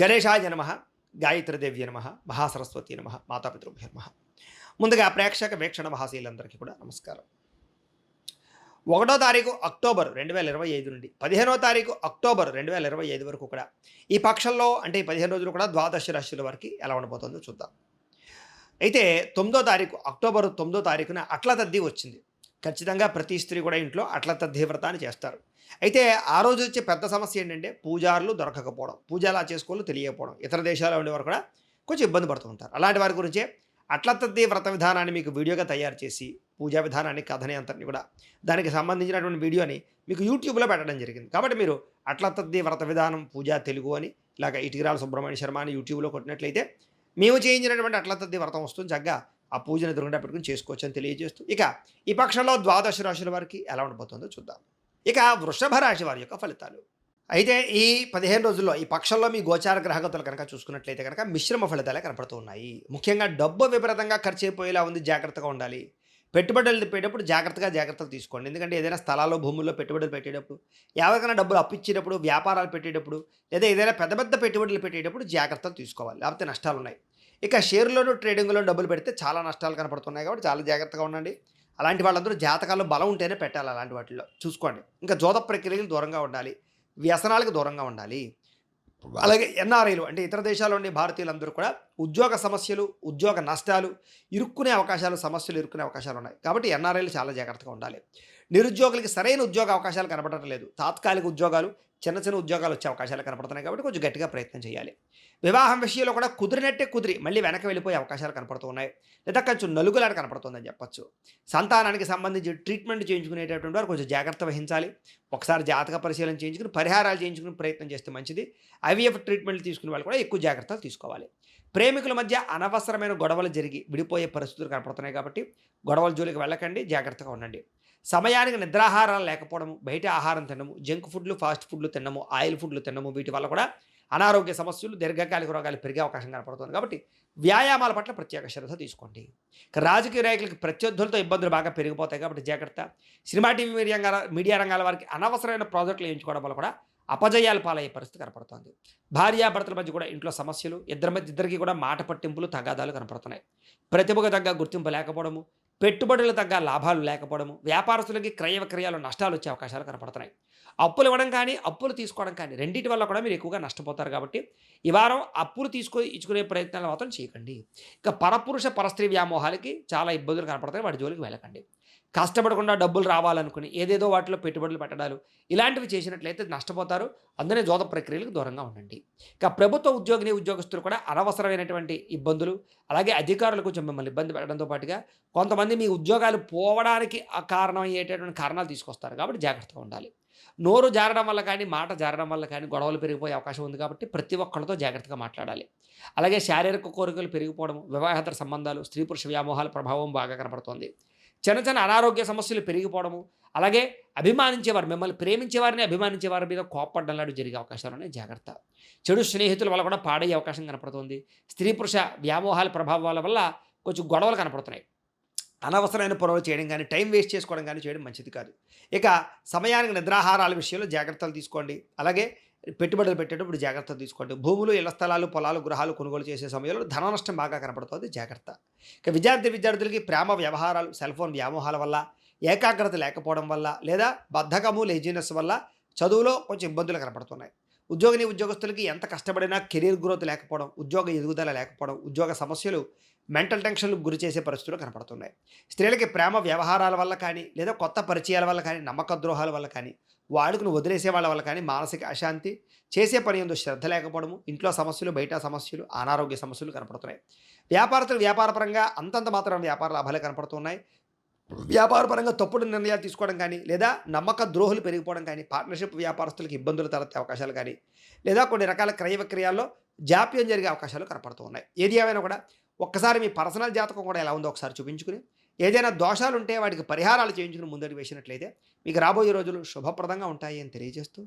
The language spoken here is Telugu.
గణేశాయ నమ గాయత్రిదేవ్య నమ మహాసరస్వతి నమ మాతాపితృభ్య నమ. ముందుగా ప్రేక్షక వీక్షణ మహాశీలందరికీ కూడా నమస్కారం. ఒకటో తారీఖు అక్టోబర్ రెండు వేల ఇరవై ఐదు నుండి పదిహేనో తారీఖు అక్టోబర్ రెండు వేల ఇరవై ఐదు వరకు కూడా ఈ పక్షంలో అంటే ఈ పదిహేను రోజులు కూడా ద్వాదశ రాశుల వరకు ఎలా ఉండబోతుందో చూద్దాం. అయితే తొమ్మిదో తారీఖు అక్టోబర్ తొమ్మిదో తారీఖున అట్ల తద్ది వచ్చింది. ఖచ్చితంగా ప్రతి స్త్రీ కూడా ఇంట్లో అట్ల తద్ది చేస్తారు. అయితే ఆ రోజు వచ్చే పెద్ద సమస్య ఏంటంటే పూజారులు దొరకకపోవడం పూజ ఎలా చేసుకోవాలో తెలియకపోవడం. ఇతర దేశాల్లో ఉండేవారు కూడా కొంచెం ఇబ్బంది పడుతూ ఉంటారు. అలాంటి వారి గురించే అట్లతద్ది వ్రత విధానాన్ని మీకు వీడియోగా తయారు చేసి పూజా విధానాన్ని కథని అంతని కూడా దానికి సంబంధించినటువంటి వీడియోని మీకు యూట్యూబ్లో పెట్టడం జరిగింది. కాబట్టి మీరు అట్లతద్ది వ్రత విధానం పూజా తెలుగు అని ఇలాగ ఇటిగిరాల సుబ్రహ్మణ్య శర్మ అని యూట్యూబ్లో కొట్టినట్లయితే మేము చేయించినటువంటి అట్లతద్ది వ్రతం వస్తుంది. చక్కగా ఆ పూజను దుర్గం పెట్టుకుని చేసుకోవచ్చు అని తెలియజేస్తూ ఇక ఈ పక్షంలో ద్వాదశ రాశుల వారికి ఎలా ఉండబోతుందో చూద్దాం. ఇక వృషభ రాశి వారి యొక్క ఫలితాలు. అయితే ఈ పదిహేను రోజుల్లో ఈ పక్షంలో మీ గోచార గ్రహగతులు కనుక చూసుకున్నట్లయితే కనుక మిశ్రమ ఫలితాలే కనపడుతూ ఉన్నాయి. ముఖ్యంగా డబ్బు విపరీతంగా ఖర్చు అయిపోయేలా ఉంది జాగ్రత్తగా ఉండాలి. పెట్టుబడులు పెట్టేటప్పుడు జాగ్రత్తగా జాగ్రత్తలు తీసుకోండి. ఎందుకంటే ఏదైనా స్థలాల్లో భూముల్లో పెట్టుబడులు పెట్టేటప్పుడు ఎవరికైనా డబ్బులు అప్పిచ్చేటప్పుడు వ్యాపారాలు పెట్టేటప్పుడు లేదా ఏదైనా పెద్ద పెద్ద పెట్టుబడులు పెట్టేటప్పుడు జాగ్రత్తలు తీసుకోవాలి. లేకపోతే నష్టాలు ఉన్నాయి ఇక షేర్లోనూ ట్రేడింగ్లో డబ్బులు పెడితే చాలా నష్టాలు కనపడుతున్నాయి కాబట్టి చాలా జాగ్రత్తగా ఉండండి. అలాంటి వాళ్ళందరూ జాతకాల్లో బలం ఉంటేనే పెట్టాలి అలాంటి వాటిల్లో. చూసుకోండి. ఇంకా జోద ప్రక్రియలకు దూరంగా ఉండాలి. వ్యసనాలకు దూరంగా ఉండాలి. అలాగే ఎన్ఆర్ఐలు అంటే ఇతర దేశాల్లో ఉండే భారతీయులందరూ కూడా ఉద్యోగ సమస్యలు ఉద్యోగ నష్టాలు ఇరుక్కునే అవకాశాలు సమస్యలు ఇరుక్కునే అవకాశాలు ఉన్నాయి. కాబట్టి ఎన్ఆర్ఐలు చాలా జాగ్రత్తగా ఉండాలి. నిరుద్యోగులకి సరైన ఉద్యోగ అవకాశాలు కనబడటం లేదు తాత్కాలిక ఉద్యోగాలు చిన్న చిన్న ఉద్యోగాలు వచ్చే అవకాశాలు కనపడుతున్నాయి కాబట్టి కొంచెం గట్టిగా ప్రయత్నం చేయాలి. వివాహం విషయంలో కూడా కుదిరినట్టే కుదిరి మళ్ళీ వెనక వెళ్ళిపోయే అవకాశాలు కనపడుతున్నాయి. లేదా కొంచెం నలుగులాట కనపడుతుందని చెప్పొచ్చు. సంతానానికి సంబంధించి ట్రీట్మెంట్ చేయించుకునేటటువంటి వారు కొంచెం జాగ్రత్త వహించాలి. ఒకసారి జాతక పరిశీలన చేయించుకుని పరిహారాలు చేయించుకుని ప్రయత్నం చేస్తే మంచిది. ఐవీఎఫ్ ట్రీట్మెంట్ తీసుకునే వాళ్ళు కూడా ఎక్కువ జాగ్రత్తలు తీసుకోవాలి. ప్రేమికుల మధ్య అనవసరమైన గొడవలు జరిగి విడిపోయే పరిస్థితులు కనపడుతున్నాయి కాబట్టి గొడవల జోలికి వెళ్ళకండి జాగ్రత్తగా ఉండండి. సమయానికి నిద్రాహారాలు లేకపోవడము బయట ఆహారం తినము జంక్ ఫుడ్లు ఫాస్ట్ ఫుడ్లు తినము ఆయిల్ ఫుడ్లు తినము వీటి వల్ల కూడా అనారోగ్య సమస్యలు దీర్ఘకాలిక రోగాలు పెరిగే అవకాశం కనపడుతుంది. కాబట్టి వ్యాయామాల పట్ల ప్రత్యేక శ్రద్ధ తీసుకోండి. రాజకీయ నాయకులకి ప్రత్యర్థులతో ఇబ్బందులు బాగా పెరిగిపోతాయి కాబట్టి జాగ్రత్త. సినిమా టీవీ మీడియా మీడియా రంగాల వారికి అనవసరమైన ప్రాజెక్టులు ఎంచుకోవడం వల్ల కూడా అపజయాలు పాలయ్యే పరిస్థితి కనపడుతోంది. భార్యాభర్తల మధ్య కూడా ఇంట్లో సమస్యలు ఇద్దరి మధ్య ఇద్దరికి కూడా మాట పట్టింపులు తగాదాలు కనపడుతున్నాయి. ప్రతిభకు తగ్గ గుర్తింపు లేకపోవడము పెట్టుబడులు తగ్గ లాభాలు లేకపోవడము వ్యాపారస్తులకి క్రయ విక్రయాలు నష్టాలు వచ్చే అవకాశాలు కనపడుతున్నాయి. అప్పులు ఇవ్వడం కానీ అప్పులు తీసుకోవడం కానీ రెండింటి వల్ల కూడా మీరు ఎక్కువగా నష్టపోతారు కాబట్టి ఈ వారం అప్పులు తీసుకొని ఇచ్చుకునే ప్రయత్నాలు మాత్రం చేయకండి. ఇక పరపురుష పరస్త్రీ వ్యామోహాలకి చాలా ఇబ్బందులు కనపడతాయి వాటి జోలికి వెళ్ళకండి. కష్టపడకుండా డబ్బులు రావాలనుకుని ఏదేదో వాటిలో పెట్టుబడులు పెట్టడాలు ఇలాంటివి చేసినట్లయితే నష్టపోతారు. అందుకనే జోద ప్రక్రియలకు దూరంగా ఉండండి. ఇక ప్రభుత్వ ఉద్యోగిని ఉద్యోగస్తులు కూడా అనవసరమైనటువంటి ఇబ్బందులు అలాగే అధికారులు కొంచెం మిమ్మల్ని ఇబ్బంది పెట్టడంతో పాటుగా కొంతమంది మీ ఉద్యోగాలు పోవడానికి ఆ కారణం అయ్యేటటువంటి కారణాలు తీసుకొస్తారు కాబట్టి జాగ్రత్తగా ఉండాలి. నోరు జారడం వల్ల కానీ మాట జారడం వల్ల కానీ గొడవలు పెరిగిపోయే అవకాశం ఉంది కాబట్టి ప్రతి ఒక్కరితో జాగ్రత్తగా మాట్లాడాలి. అలాగే శారీరక కోరికలు పెరిగిపోవడం వివాహేతర సంబంధాలు స్త్రీ పురుష వ్యామోహాల ప్రభావం బాగా కనపడుతోంది. చిన్న చిన్న అనారోగ్య సమస్యలు పెరిగిపోవడము అలాగే అభిమానించేవారు మిమ్మల్ని ప్రేమించేవారిని అభిమానించేవారి మీద కోప్పడ్డం లాంటి జరిగే అవకాశాలు ఉన్నాయి. జాగ్రత్త. చెడు స్నేహితుల వల్ల కూడా పాడయ్యే అవకాశం కనపడుతుంది. స్త్రీ పురుష వ్యామోహాల ప్రభావాల వల్ల కొంచెం గొడవలు కనపడుతున్నాయి. అనవసరమైన పొరవలు చేయడం కానీ టైం వేస్ట్ చేసుకోవడం కానీ చేయడం మంచిది కాదు. ఇక సమయానికి నిద్రాహారాల విషయంలో జాగ్రత్తలు తీసుకోండి. అలాగే పెట్టుబడులు పెట్టేటప్పుడు జాగ్రత్తలు తీసుకోండి. భూములు ఇళ్ళ స్థలాలు పొలాలు గృహాలు కొనుగోలు చేసే సమయంలో ధన నష్టం బాగా కనపడుతుంది. జాగ్రత్త. ఇక విద్యార్థి విద్యార్థులకి ప్రేమ వ్యవహారాలు సెల్ ఫోన్ వ్యామోహాల వల్ల ఏకాగ్రత లేకపోవడం వల్ల లేదా బద్ధకము లేజినెస్ వల్ల చదువులో కొంచెం ఇబ్బందులు కనపడుతున్నాయి. ఉద్యోగిని ఉద్యోగస్తులకి ఎంత కష్టపడినా కెరీర్ గ్రోత్ లేకపోవడం ఉద్యోగ ఎదుగుదల లేకపోవడం ఉద్యోగ సమస్యలు మెంటల్ టెన్షన్లకు గురి చేసే పరిస్థితులు కనపడుతున్నాయి. స్త్రీలకి ప్రేమ వ్యవహారాల వల్ల కానీ లేదా కొత్త పరిచయాల వల్ల కానీ నమ్మక ద్రోహాల వల్ల కానీ వాడుకును వదిలేసే వాళ్ళ వల్ల కానీ మానసిక అశాంతి చేసే పని ఎందు శ్రద్ధ లేకపోవడము ఇంట్లో సమస్యలు బయట సమస్యలు అనారోగ్య సమస్యలు కనపడుతున్నాయి. వ్యాపారస్తులు వ్యాపారపరంగా అంతంత మాత్రం వ్యాపార లాభాలే కనపడుతున్నాయి. వ్యాపారపరంగా తప్పుడు నిర్ణయాలు తీసుకోవడం కానీ లేదా నమ్మక ద్రోహులు పెరిగిపోవడం కానీ పార్ట్నర్షిప్ వ్యాపారస్తులకు ఇబ్బందులు తలెత్తే అవకాశాలు కానీ లేదా కొన్ని రకాల క్రయ విక్రయాల్లో జాప్యం జరిగే అవకాశాలు కనపడుతూ ఉన్నాయి ఏది ఏమైనా కూడా ఒక్కసారి మీ పర్సనల్ జాతకం కూడా ఎలా ఉందో ఒకసారి చూపించుకుని ఏదైనా దోషాలు ఉంటే వాటికి పరిహారాలు చేయించుకుని ముందడుగు వేసినట్లయితే మీకు రాబోయే రోజులు శుభప్రదంగా ఉంటాయి అని తెలియజేస్తూ